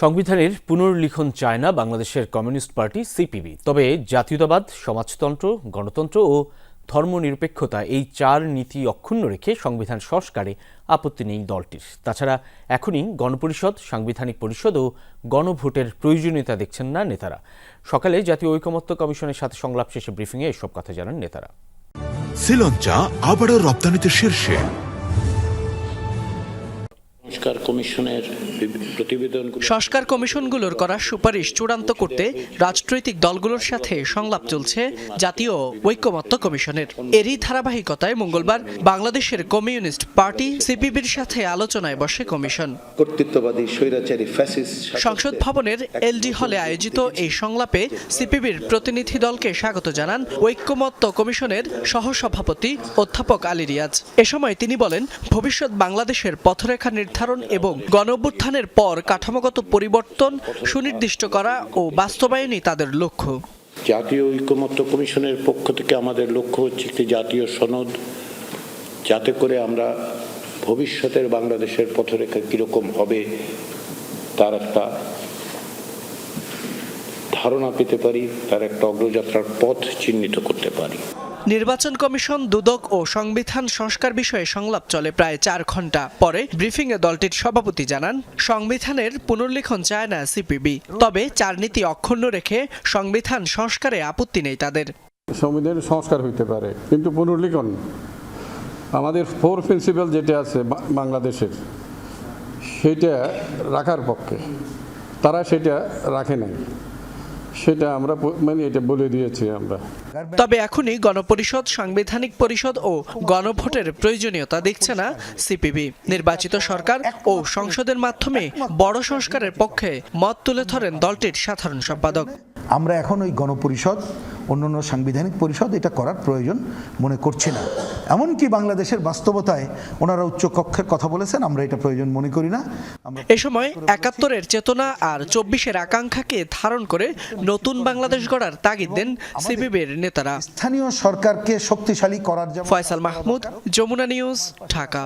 সংবিধানের পুনর্লিখন চায় না বাংলাদেশের কমিউনিস্ট পার্টি, সিপিবি। তবে জাতীয়তাবাদ, সমাজতন্ত্র, গণতন্ত্র ও ধর্মনিরপেক্ষতা এই চার নীতি অক্ষুণ্ণ রেখে সংবিধান সংস্কারে আপত্তি নেই দলটির। তাছাড়া এখনই গণপরিষদ, সাংবিধানিক পরিষদ ও গণভোটের প্রয়োজনীয়তা দেখছেন না নেতারা। সকালে জাতীয় ঐকমত্য কমিশনের সাথে সংলাপ শেষে ব্রিফিংয়ে এসব কথা জানান নেতারা। শ্রীলঞ্চা আবারও রপ্তানিতে শীর্ষে। সংস্কার কমিশনের প্রতিবেদনগুলো সংস্কার কমিশনগুলোর করা সুপারিশ চূড়ান্ত করতে রাজনৈতিক দলগুলোর সাথে সংলাপ চলছে জাতীয় ঐক্যমত্য কমিশনের। এরই ধারাবাহিকতায় মঙ্গলবার বাংলাদেশের কমিউনিস্ট পার্টি সিপিবির সাথে আলোচনায় বসে কমিশন। কর্তৃত্ববাদী স্বৈরাচারী ফ্যাসিস্ট সংসদ ভবনের এলডি হলে আয়োজিত এই সংলাপে সিপিবির প্রতিনিধি দলকে স্বাগত জানান ঐক্যমত্য কমিশনের সহসভাপতি অধ্যাপক আলী রিয়াজ। এ সময় তিনি বলেন ভবিষ্যৎ বাংলাদেশের পথরেখা নির্ধারণ এবং গণঅভ্যুত্থানের পর কাঠামোগত পরিবর্তন সুনির্দিষ্ট করা ও বাস্তবায়নই তাদের লক্ষ্য। জাতীয় ঐক্যমত্য কমিশনের পক্ষ থেকে আমাদের লক্ষ্য হচ্ছে একটি জাতীয় সনদ, যাতে করে আমরা ভবিষ্যতের বাংলাদেশের পথরেখা কীরকম হবে তার একটা ধারণা পেতে পারি, তার একটা অগ্রযাত্রার পথ চিহ্নিত করতে পারি। নির্বাচন কমিশন, দুদক ও সংবিধান সংস্কার বিষয়ে সংলাপ চলে প্রায় চার ঘণ্টা। পরে ব্রিফিংয়ে দলটির সভাপতি জানান, সংবিধানের পুনর্লিখন চায় না সিপিবি। তবে চার নীতি অক্ষুণ্ণ রেখে সংবিধান সংস্কারে আপত্তি নেই তাদের। সংবিধানের সংস্কার হইতে পারে, কিন্তু পুনর্লিখন, আমাদের ফোর প্রিন্সিপাল যেটা আছে বাংলাদেশের, সেটা রাখার পক্ষে, তারা সেটা রাখে নাই। সেটা আমরা মানে এটা বলে দিয়েছি আমরা। তবে এখনই গণপরিষদ সাংবিধানিক পরিষদ ও গণভোটের প্রয়োজনীয়তা দেখছে না সিপিবি। নির্বাচিত সরকার ও সংসদের মাধ্যমে বড় সংস্কারের পক্ষে মত তুলে ধরেন দলটির সাধারণ সম্পাদক। আমরা এখন ওই গণপরিষদ অন্যান্য সাংবিধানিক পরিষদ এটা করার প্রয়োজন মনে করছে না। এমনকি বাংলাদেশের বাস্তবতায় ওনারা উচ্চ কক্ষের কথা বলেছেন আমরা এটা প্রয়োজন মনে করি না। এ সময় একাত্তরের চেতনা আর চব্বিশের আকাঙ্ক্ষাকে ধারণ করে নতুন বাংলাদেশ গড়ার তাগিদ দেন সিপিবির নেতারা। স্থানীয় সরকারকে শক্তিশালী করার যেমন ফয়সাল মাহমুদ যমুনা নিউজ ঢাকা।